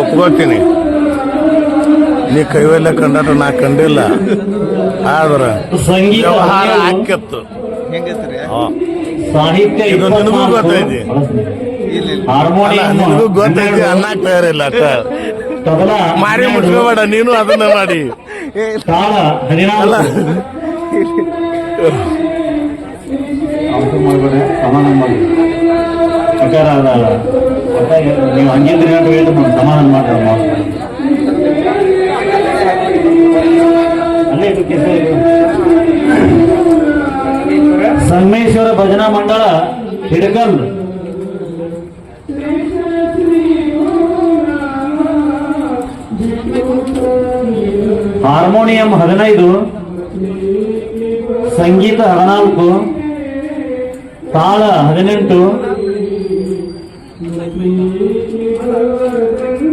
ಒಪ್ಕೋತೀನಿ ನೀ ಕೈವೆಲ್ಲ ಕಂಡಾಟ ನಾ ಕಂಡಿಲ್ಲ. ಆದ್ರ ಸಂಗೀತ ವ್ಯವಹಾರ. ಸಾಹಿತ್ಯ ಇದು ನಿನಗೂ ಗೊತ್ತೈತಿ. ನಿನಗೂ ಗೊತ್ತೈತಿ ಅನ್ನಕ್ ತಯಾರಿಲ್ಲ ಅಕ್ಕ. ಮಾರಿ ಮುಟ್ಕೋಬೇಡ ನೀನು ಅದನ್ನ ಮಾಡಿ. ತಾಳ ಅಲ್ಲ. ಸಮಾಧಾನ ಮಾಡಿ ನೀವು ಹಂಗಿದ್ರೆ ಅಂತ ಹೇಳಿ ನಾನು ಸಮಾಧಾನ ಮಾಡ್ರಿ ಅಲ್ಲೇ ಇಡು, ಕೆಲ್ಸ ಇಡು. ಸಂಗಮೇಶ್ವರ ಭಜನಾ ಮಂಡಳ ಹಿಡಕಲ್ ಹಾರ್ಮೋನಿಯಂ ಹದಿನೈದು ಸಂಗೀತ ಹದಿನಾಲ್ಕು ತಾಳ ಹದಿನೆಂಟು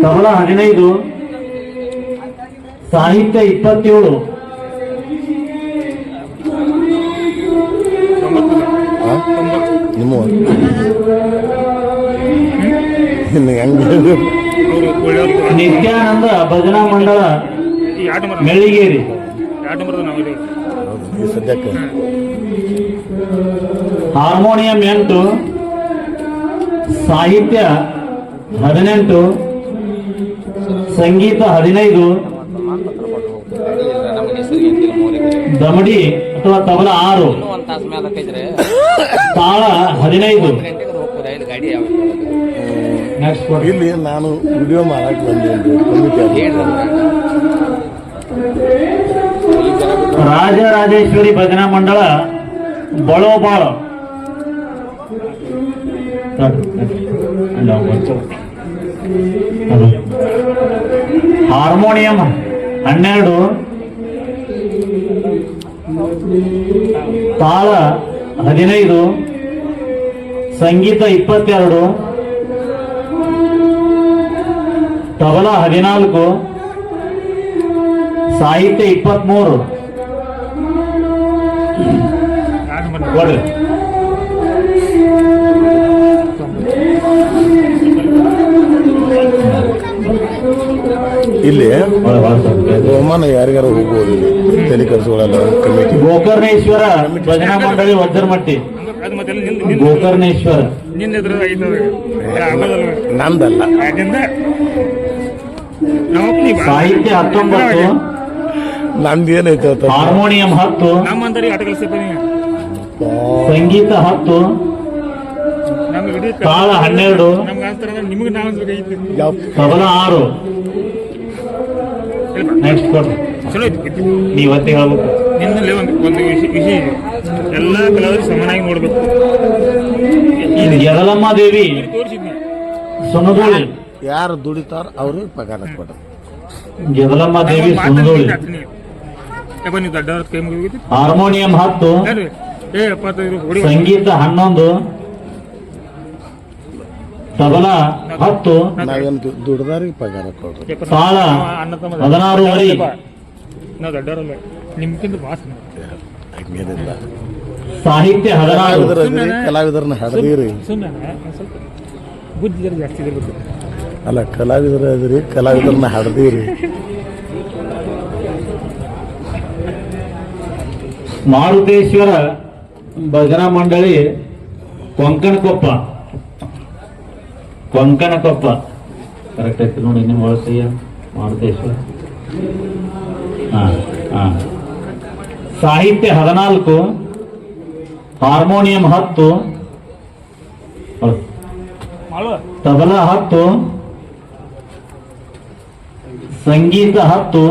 ತಬಲ ಹದಿನೈದು ಸಾಹಿತ್ಯ ಇಪ್ಪತ್ತೇಳು. ನಿತ್ಯಾನಂದ ಭಜನಾ ಮಂಡಳ ಮೆಳ್ಳಿಗೇರಿ. ಸದ್ಯಕ್ಕೆ. ಹಾರ್ಮೋನಿಯಂ ಎಂಟು ಸಾಹಿತ್ಯ ಹದಿನೆಂಟು. ಸಂಗೀತ ಹದಿನೈದು. ದಮಡಿ ಅಥವಾ ತಬಲ ಆರು. ತಾಳ ಹದಿನೈದು. ಇಲ್ಲಿ ನಾನು ವಿಡಿಯೋ ಮಾಡಕ್ ಕಮಿಟಿ ರಾಜರಾಜೇಶ್ವರಿ ಭಜನಾ ಮಂಡಳ ಬಳೋ ಬಾಳ ಹಾರ್ಮೋನಿಯಂ ಹನ್ನೆರಡು. ತಾಳ ಹದಿನೈದು. ಸಂಗೀತ ಇಪ್ಪತ್ತೆರಡು. ತಬಲ ಹದಿನಾಲ್ಕು. ಸಾಹಿತ್ಯ ಇಪ್ಪತ್ಮೂರು. ಕೊಡ್ರಿ. ಇಲ್ಲಿ ಬಹುಮಾನ ಯಾರಿಗಾರು ಹೋಗ್ಬೋದು ಇಲ್ಲಿ. ತಲೆ ಕರ್ಸ್ಕೊಳ್ಳಲ್ಲ ಕಮಿಟಿ. ಗೋಕರ್ಣೇಶ್ವರ ಭಜನಾ ಮಂಡಳಿ ವಜ್ರಮಟ್ಟಿ ಗೋಕರ್ಣೇಶ್ವರ. ನಂದಲ್ಲ. ಸಾಹಿತ್ಯ ಹತ್ತೊಂಬತ್ತು. ನಂದೇನೈತೆ ಹಾರ್ಮೋನಿಯಂ ಹತ್ತು. ಸಂಗೀತ ಹತ್ತು. ಕಾಳ ತಾಳ ಹನ್ನೆರಡು. ತಬಲ ಆರು. ನೆಕ್ಸ್ಟ್ ಕೊಡ್ರಿ. ಚಲೋ ಐತಿ. ನೀವು ಒತ್ತಿ ಹೇಳ್ಬೇಕು. ನಿನ್ನಲ್ಲಿ ಒಂದು ಒಂದು ವಿಷಯ ವಿಷಯ ಇದೆ. ಎಲ್ಲ ಕಲಾವಿದರು ಸಮಾನಾಗಿ ನೋಡ್ಬೇಕು. ಯದಲಮ್ಮ ದೇವಿ. ತೋರಿಸಿದ್ನಿ. ಸುನದೋಳಿ ಯಾರು ದುಡಿತಾರ ಅವ್ರಿಗೆ ಪಗಾರ ಕೊಡ ಯದಲಮ್ಮ ದೇವಿ ಸುನದೋಳಿ ಯಾಕ ನೀವು ದೊಡ್ಡವ್ರ ಕೈ ಮುಗಿದು ಹಾರ್ಮೋನಿಯಂ ಹತ್ತು. ಸಂಗೀತ ಹನ್ನೊಂದು. ತಬಲ ಹತ್ತು ದುಡ್ದಾರಿಗೆ ಪಗಾರ ಕೊಡ್ರಿ. ಸಾಲ ಹದಿನಾರು ವರಿ. ನಾವು ದೊಡ್ಡವರಲ್ಲ ನಿಮ್ಗಿಂತ ಭಾಳ ಹಂಗೇನಿಲ್ಲ. ಸಾಹಿತ್ಯ ಹದಿನಾರು. ಕಲಾವಿದರನ್ನ ಹಡದಿರಿ. ಸುಮ್ಮನೆ ಸ್ವಲ್ಪ ಬುದ್ಧಿ ಜಾಸ್ತಿ ಇರಬೇಕು. ಅಲ್ಲ ಕಲಾವಿದರ ಅದ್ರಿ ಕಲಾವಿದರನ್ನ ಹಡದಿರಿ. ಮಾರುತೇಶ್ವರ ಭಜನಾ ಮಂಡಳಿ ಕೊಂಕಣಕೊಪ್ಪ. ಕೊಂಕಣಕೊಪ್ಪ ಕರೆಕ್ಟ್ ಐತಿ ನೋಡಿ ನಿಮ್ಮ ಒಳಸಯ್ಯ ಮಾರುತೇಶ್ವರ. ಹಾ ಹಾ. ಸಾಹಿತ್ಯ ಹದಿನಾಲ್ಕು ಹಾರ್ಮೋನಿಯಂ ಹತ್ತು ತಬಲ ಹತ್ತು ಸಂಗೀತ ಹತ್ತು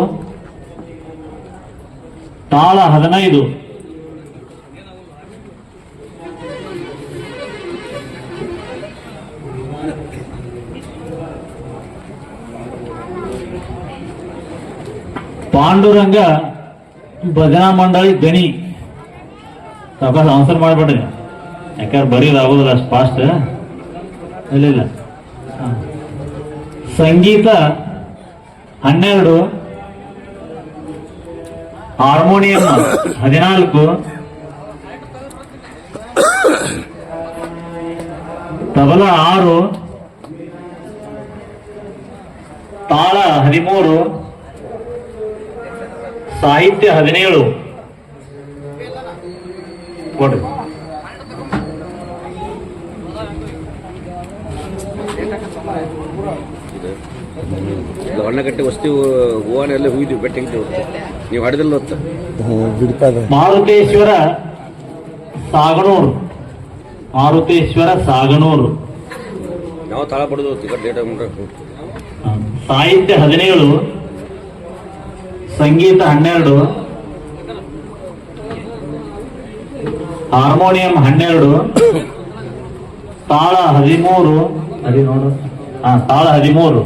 ತಾಳ ಹದಿನೈದು. ಪಾಂಡುರಂಗ ಭಜನಾ ಮಂಡಳಿ ಗಣಿ ಸಾಕಾಶ ಆನ್ಸರ್ ಮಾಡ್ಬೇಡ್ರಿ. ಯಾಕಂದ್ರೆ ಬರೀದಾಗೋದಿಲ್ಲ ಅಷ್ಟು ಫಾಸ್ಟ್ ಇಲ್ಲ ಇಲ್ಲ. ಸಂಗೀತ ಹನ್ನೆರಡು, ಹಾರ್ಮೋನಿಯಂ ಹದಿನಾಲ್ಕು, ತಬಲ ಆರು, ತಾಳ ಹದಿಮೂರು ಸಾಹಿತ್ಯ ಹದಿನೇಳು. ಕೊಡ್ರಿ. ಹೊಣ್ಣಗಟ್ಟೆ ವಸ್ತಿ ಹೂವನೆಲ್ಲ ಹುಯ್ದು ಬೆಟ್ಟಿಗೆ ನೀವು ಹಡಿದಿಲ್ಲ ಮಾರುತೇಶ್ವರ ಸಾಗನೂರು. ಮಾರುತೇಶ್ವರ ಸಾಗನೂರು. ನಾವು ತಾಳ ಪಡೆದು ಸಾಹಿತ್ಯ ಹದಿನೇಳು. ಸಂಗೀತ ಹನ್ನೆರಡು. ಹಾರ್ಮೋನಿಯಂ ಹನ್ನೆರಡು. ತಾಳ ಹದಿಮೂರು. ಹದಿನೋಡು ಹಾ ತಾಳ ಹದಿಮೂರು.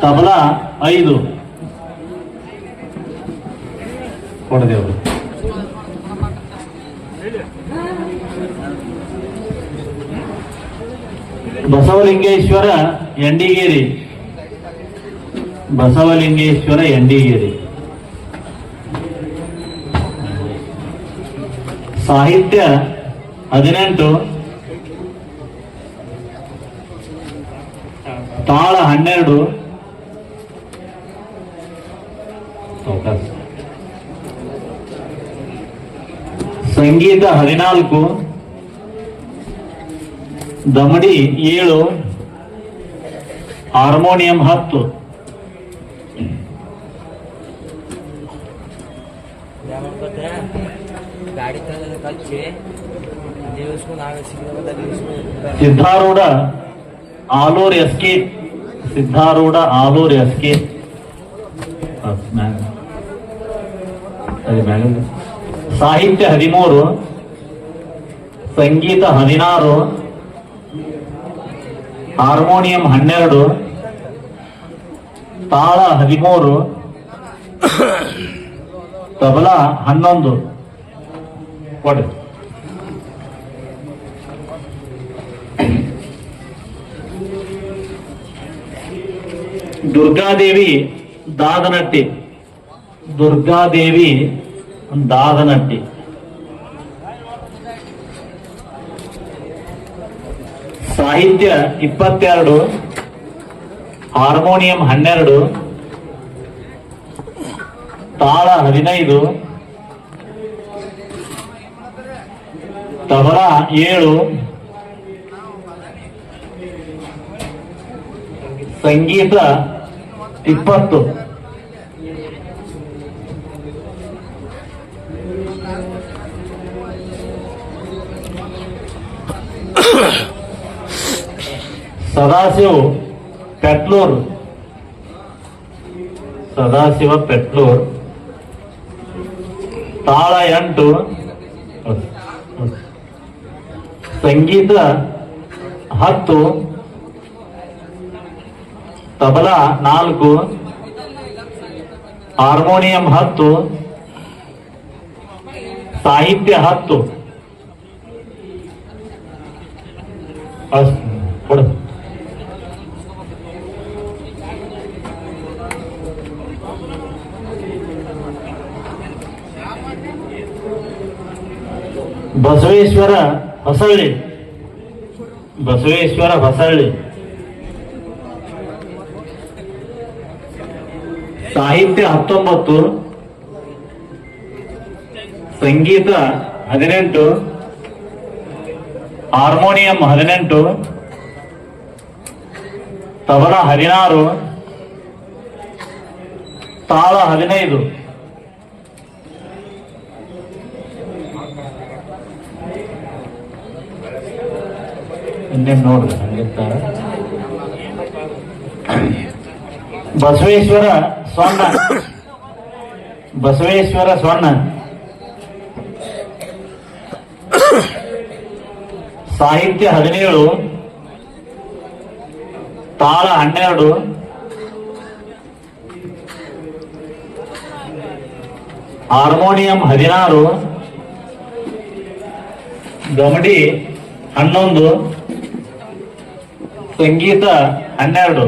ತಬಲಾ ಐದು. ಕೊಡದೇವರು. ಬಸವಲಿಂಗೇಶ್ವರ ಎಂಡಿಗೇರಿ ಬಸವಲಿಂಗೇಶ್ವರ ಎಂಡಿಗೇರಿ ಸಾಹಿತ್ಯ ಹದಿನೆಂಟು. ತಾಳ ಹನ್ನೆರಡು. ಸಂಗೀತ ಹದಿನಾಲ್ಕು. ದಮಡಿ ಏಳು. ಹಾರ್ಮೋನಿಯಂ ಹತ್ತು. Siddharoodha Alur S K Siddharoodha Alur S K ಸಾಹಿತ್ಯ ಹದಿಮೂರು ಸಂಗೀತ ಹದಿನಾರು ಹಾರ್ಮೋನಿಯಂ ಹನ್ನೆರಡು ತಾಳ ಹದಿಮೂರು ತಬಲಾ ಹನ್ನೊಂದು. ಕೊಡ್ರಿ ದುರ್ಗಾದೇವಿ ದಾದನಟ್ಟಿ. ದುರ್ಗಾದೇವಿ ದಾದನಟ್ಟಿ. ಸಾಹಿತ್ಯ ಇಪ್ಪತ್ತೆರಡು. ಹಾರ್ಮೋನಿಯಂ ಹನ್ನೆರಡು ತಾಳ ಹದಿನೈದು ತಬಲ ಏಳು ಸಂಗೀತ ಇಪ್ಪತ್ತು. ಸದಾಶಿವ್ ಪೆಟ್ಲೂರ್ ಸದಾಶಿವ ಪೆಟ್ಲೂರ್ ತಾಳ ಎಂಟು ಸಂಗೀತ ಹತ್ತು ತಬಲಾ ನಾಲ್ಕು ಹಾರ್ಮೋನಿಯಂ ಹತ್ತು ಸಾಹಿತ್ಯ ಹತ್ತು ಅಷ್ಟ್ ಬಸವೇಶ್ವರ ಹೊಸಳ್ಳಿ ಬಸವೇಶ್ವರ ಹೊಸಳ್ಳಿ ಸಾಹಿತ್ಯ ಹತ್ತೊಂಬತ್ತು. ಸಂಗೀತ ಹದಿನೆಂಟು. ಹಾರ್ಮೋನಿಯಂ ಹದಿನೆಂಟು. ತಬಲ ಹದಿನಾರು. ತಾಳ ಹದಿನೈದು. ಇನ್ನೇನು ನೋಡ್ರಿ ಹಂಗಿರ್ತಾರ ಬಸವೇಶ್ವರ ಸ್ವರ್ಣ. ಬಸವೇಶ್ವರ ಸ್ವರ್ಣ. ಸಾಹಿತ್ಯ ಹದಿನೇಳು, ತಾಳ ಹನ್ನೆರಡು, ಹಾರ್ಮೋನಿಯಂ ಹದಿನಾರು, ಗಮಡಿ ಹನ್ನೊಂದು ಸಂಗೀತ ಹನ್ನೆರಡು